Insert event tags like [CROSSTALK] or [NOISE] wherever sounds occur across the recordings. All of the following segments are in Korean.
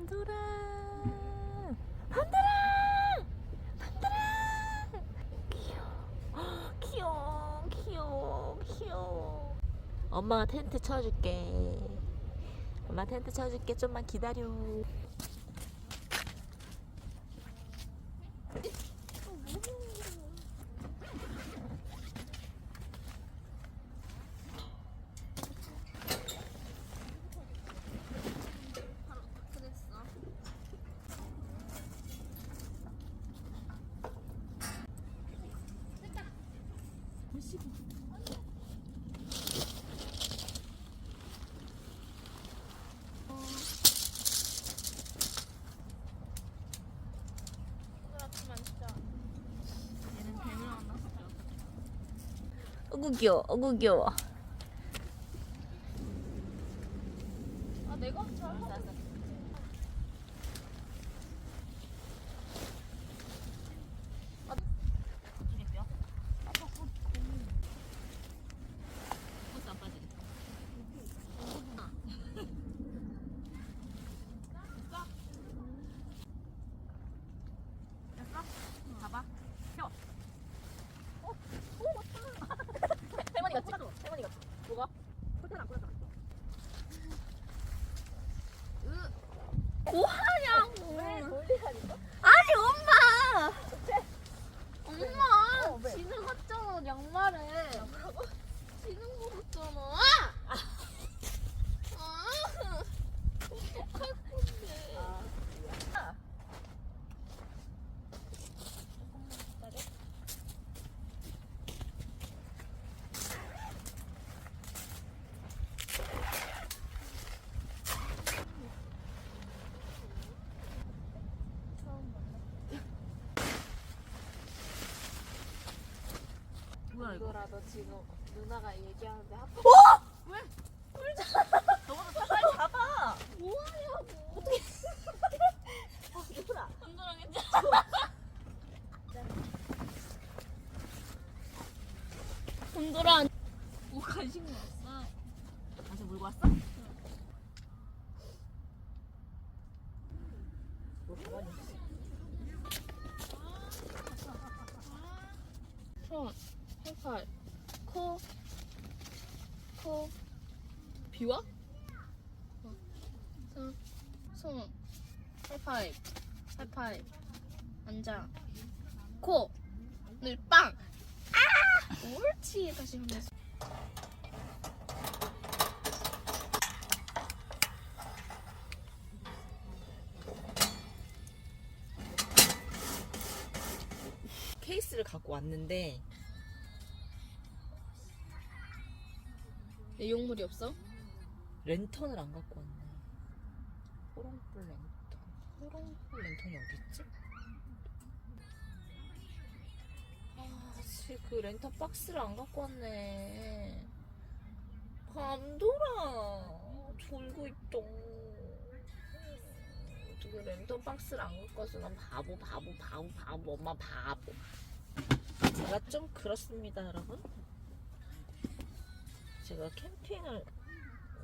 밤돌아 밤돌아 밤돌아 귀여워. 귀여워. 귀여워. 귀여워. 엄마가 텐트 쳐줄게. 엄마 텐트 쳐줄게. 좀만 기다려 어구 귀여워 어구 귀여워 아 내가 잘 봐봐 켜 어? 오 맞다 할머니 같지? 할머니 같지? 뭐가? 콜타나 콜타나 뭐하냐고 왜 놀리라니까? 아니 엄마 엄마 지는 갔잖아 양말에 뭐라고? 지는 거 같잖아 아! 아! 할 건데 이거라도 지금 누나가 얘기하는데 한 너도 빨리 잡아. 뭐하냐고. 어떻게 누나 건드랑 했잖아 건드랑. 뭐 간식 먹었어. 다시 물고 왔어? 뭐 가만히 있어. 손, 팔팔, 코, 코, 비와? 어. 손, 손, 팔팔, 팔팔, 앉아, 코, 눈 빵! 아! 옳지! 다시 한 번. 케이스를 갖고 왔는데 내 용물이 없어? 랜턴을 안 갖고 왔네. 호롱불 랜턴. 호롱불 랜턴이 어디 있지? 아, 씨, 그 랜턴 박스를 안 갖고 왔네. 감돌아, 졸고 있다. 어떻게 랜턴 박스를 안 갖고 왔어? 난 바보, 바보, 바보, 바보, 엄마 바보. 제가 좀 그렇습니다, 여러분. 제가 캠핑을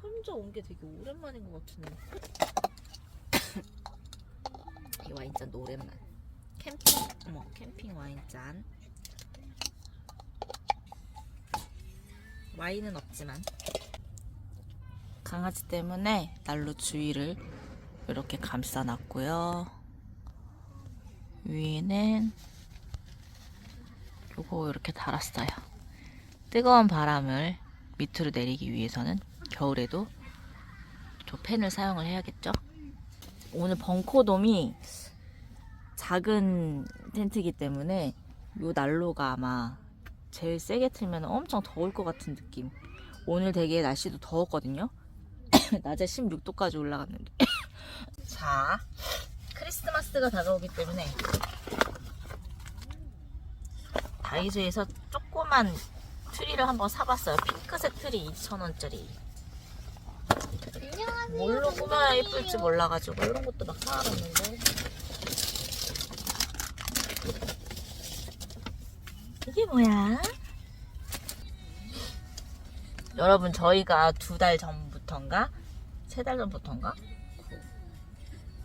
혼자 온 게 되게 오랜만인 것 같은데. [COUGHS] 이 와인잔도 오랜만. 캠핑, 어머, 캠핑 와인잔. 와인은 없지만. 강아지 때문에 난로 주위를 이렇게 감싸놨고요. 위에는 요거 이렇게 달았어요. 뜨거운 바람을 밑으로 내리기 위해서는 겨울에도 저 팬을 사용을 해야겠죠? 오늘 벙커돔이 작은 텐트이기 때문에 요 난로가 아마 제일 세게 틀면 엄청 더울 것 같은 느낌. 오늘 되게 날씨도 더웠거든요. [COUGHS] 낮에 16도까지 올라갔는데. [COUGHS] 자, 크리스마스가 다가오기 때문에 다이소에서 조그만 트리를 한번 사봤어요. 핑크색 트리 2,000원짜리. 안녕하세요. 뭘로 꾸며야 예쁠지 몰라가지고 이런 것도 막 사왔는데 이게 뭐야? 여러분 저희가 두 달 전부터인가 세 달 전부터인가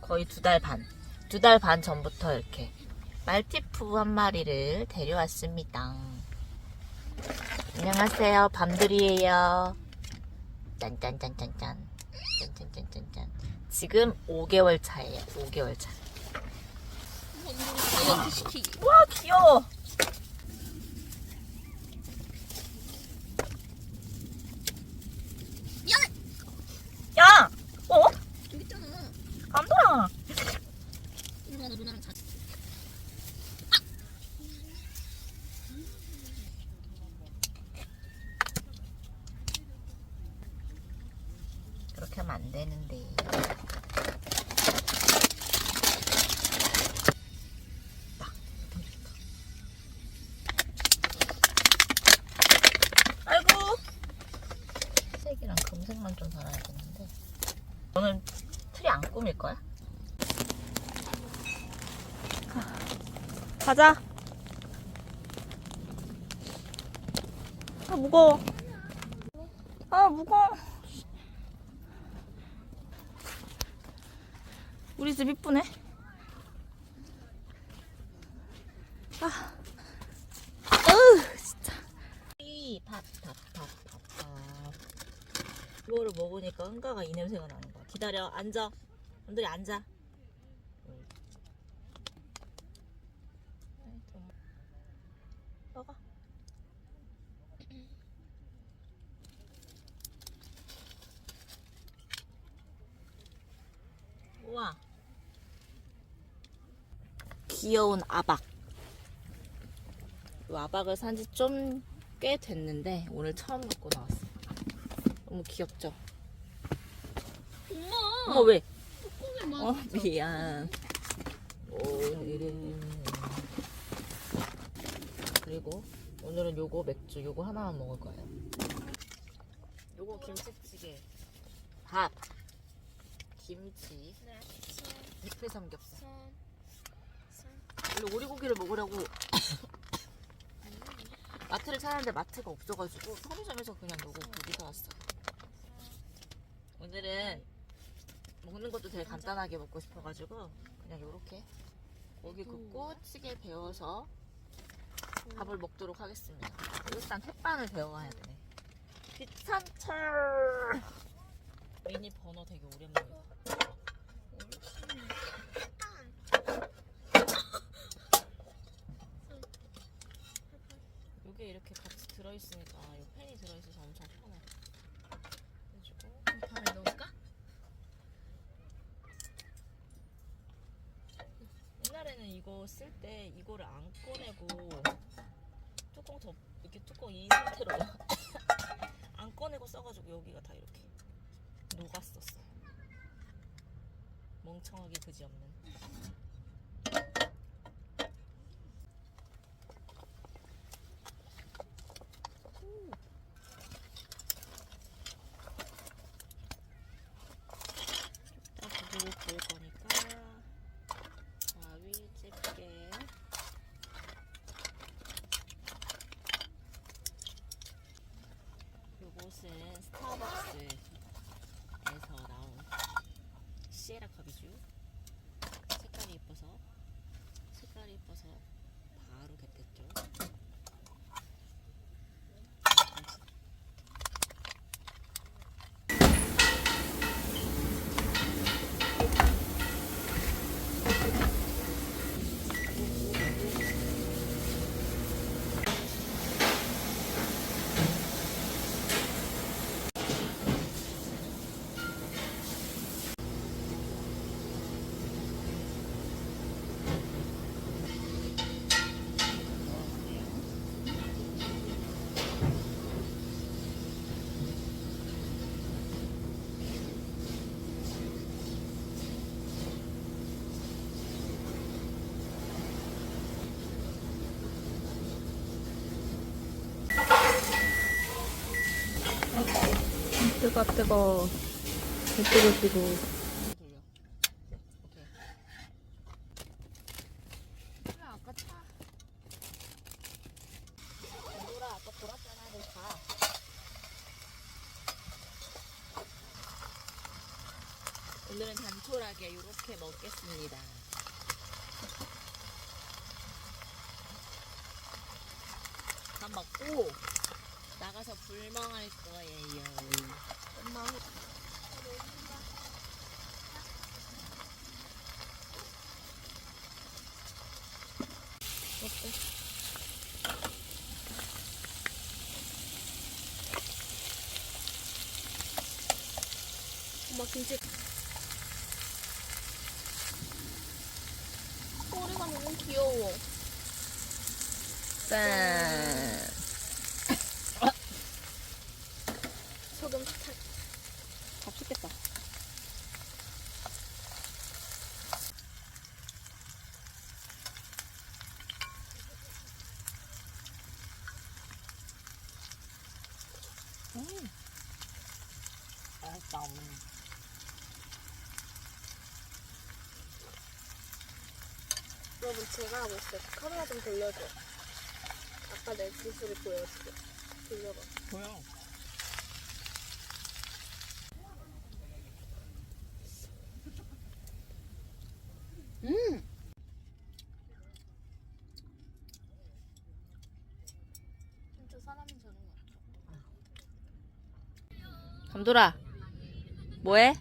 거의 두 달 반. 두 달 반 전부터 이렇게 말티푸 한 마리를 데려왔습니다. 안녕하세요. 밤들이에요. 짠짠짠짠짠. 짠짠짠짠짠. 지금 5개월 차예요. 5개월 차. 다이어트 시키기. 와 귀여워. 미안해. 야, 어? 저기 있잖아. 감돌아. 누나 누나랑 자. 그렇게 하면 안 되는데. 아이고. 색이랑 금색만 좀 달아야겠는데. 너는 트리 안 꾸밀 거야? 가자. 아 무거워. 아 무거워. 우리 집 이쁘네. 아, 으, 진짜. 이 밥, 밥, 밥, 밥, 밥. 이거를 먹으니까 응가가 이 냄새가 나는 거야. 기다려, 앉아. 남들이 앉아. 응. 먹어. 우와. 귀여운 아박. 이 아박을 산지 좀 꽤 됐는데 오늘 처음 갖고 나왔어. 너무 귀엽죠? 엄마. 어머 왜? 막. 어 미안. 오늘은 그리고 오늘은 요거 맥주 요거 하나만 먹을 거예요. 요거 김치찌개, 밥, 김치, 네. 육회 삼겹살. 손. 손. 원래 오리고기를 먹으려고 [COUGHS] 마트를 찾았는데 마트가 없어가지고 편의점에서 그냥 요거 고기 사왔어요. 오늘은 먹는 것도 되게 간단하게 먹고 싶어가지고 그냥 요렇게 고기 굽고 찌개 배워서 밥을 먹도록 하겠습니다. 일단 햇반을 배워야 되네. 귀찮철 미니 버너 되게 오랜만이다. 이게 이렇게 같이 들어있으니까 이 펜이 들어있어서 엄청 편해. 해주고 밥에 넣을까? 옛날에는 이거 쓸 때 이거를 안 꺼내고 뚜껑 덮 이렇게 뚜껑 이 상태로 [LAUGHS] 안 꺼내고 써가지고 여기가 다 이렇게 녹았었어. 멍청하게 그지 없는. 딱 부부고 구울 거니까 가위 집게 요것은 스타벅스에서 나온 시에라 컵이죠 색깔이 이뻐서 색깔이 이뻐서 바로 겠댔죠 뜨거 뜨거 뜨거 뜨거 가. 오늘은 단촐하게 이렇게 먹겠습니다. 밥 먹고 나가서 불멍할 거예요. 엄마. 엄마 김치. 꼬리가 너무 귀여워. 짠. 소금 탁. 맛있겠다. 음. 맛있다. 여러분 제가 하고 있어요. 카메라 좀 돌려줘. 아까 내 기술을 보여줄게. 돌려봐. 보여. 음. 진짜 사람이 저런 거 같아. 감돌아. 뭐해? [LAUGHS]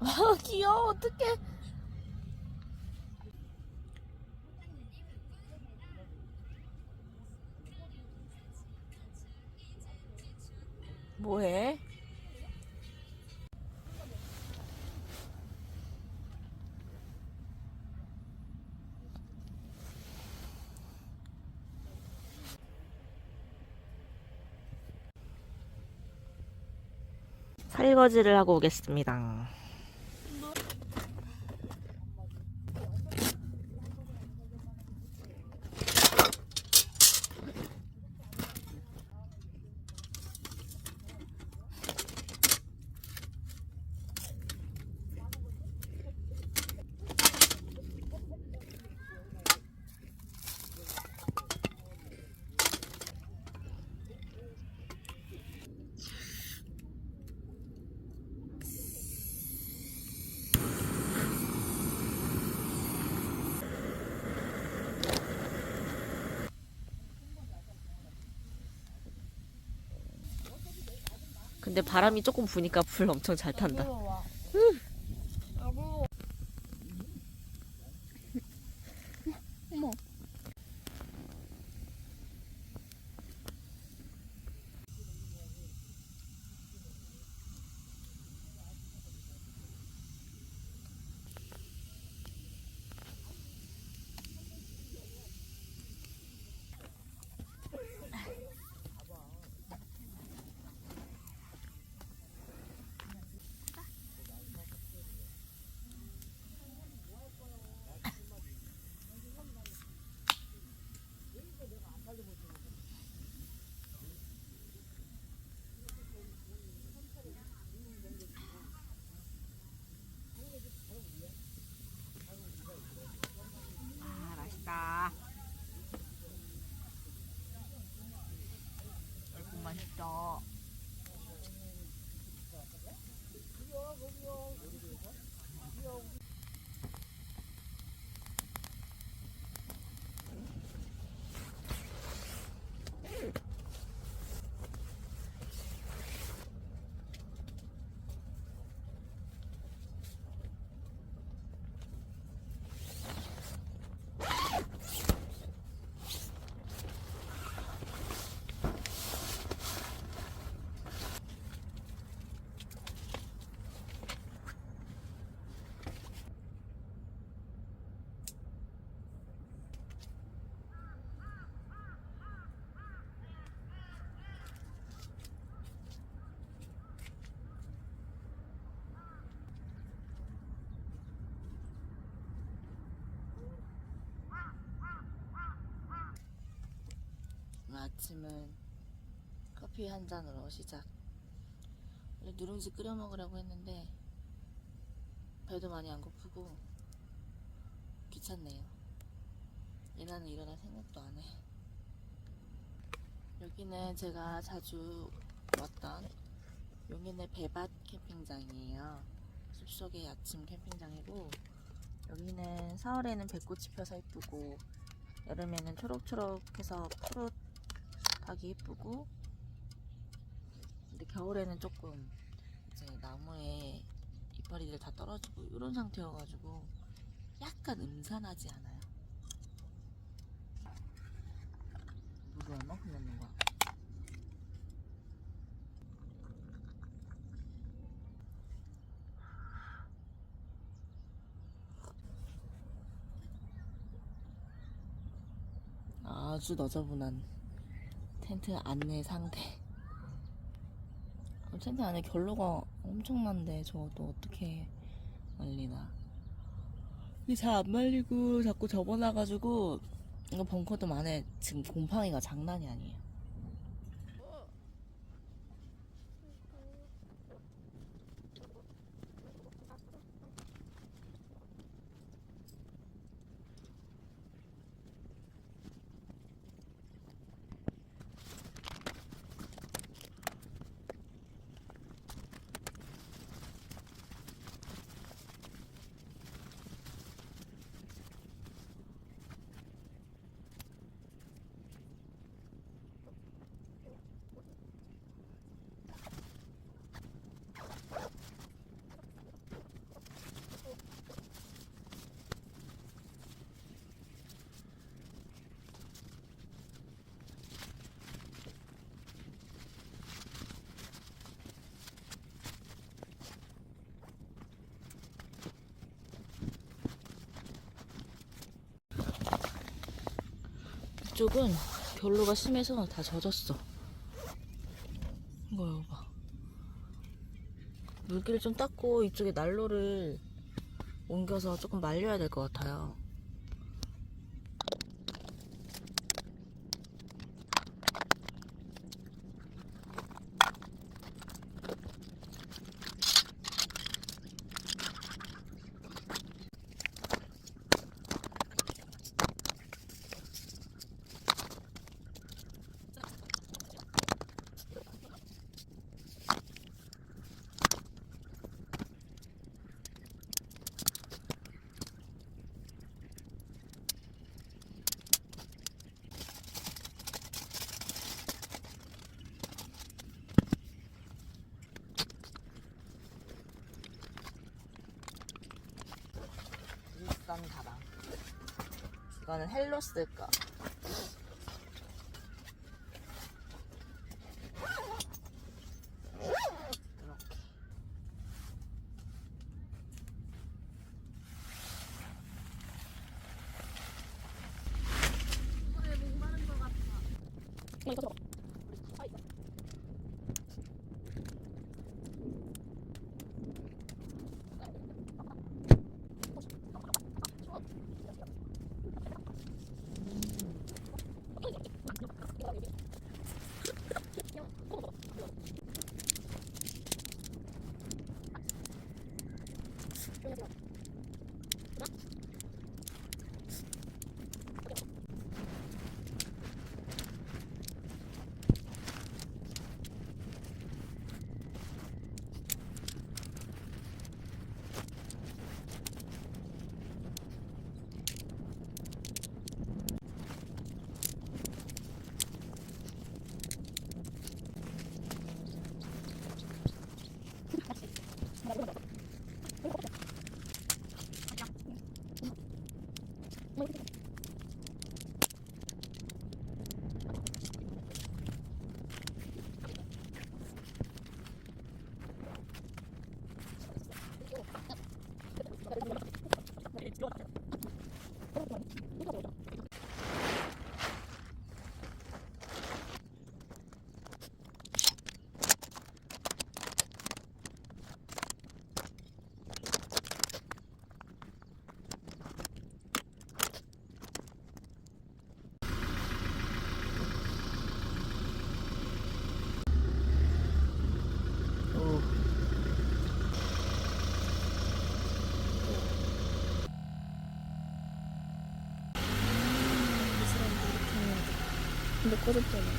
아 귀여워 어떡해 뭐해? 설거지를 하고 오겠습니다. 근데 바람이 조금 부니까 불 엄청 잘 탄다. 맛있다. 아침은 커피 한 잔으로 시작. 원래 누룽지 끓여 먹으려고 했는데 배도 많이 안 고프고 귀찮네요. 얘나는 일어날 생각도 안 해. 여기는 제가 자주 왔던 용인의 배밭 캠핑장이에요. 숲속의 아침 캠핑장이고 여기는 4월에는 배꽃이 펴서 이쁘고 여름에는 초록초록해서 푸릇 하게 이쁘고 근데 겨울에는 조금 이제 나무에 이파리들 다 떨어지고 이런 상태여가지고 약간 음산하지 않아요. 물을 얼마큼 넣는 거야? 아주 너저분한 텐트 안내 상태. 어, 텐트 안에 결로가 엄청난데 저것도 어떻게 말리나. 이게 잘안 말리고 자꾸 접어놔가지고 이거 벙커도 안에 지금 곰팡이가 장난이 아니에요. 이쪽은 결로가 심해서 다 젖었어. 이거 봐. 물기를 좀 닦고 이쪽에 난로를 옮겨서 조금 말려야 될 것 같아요. 이거는 헬로 쓸까? 이렇게. 꺼졌잖아.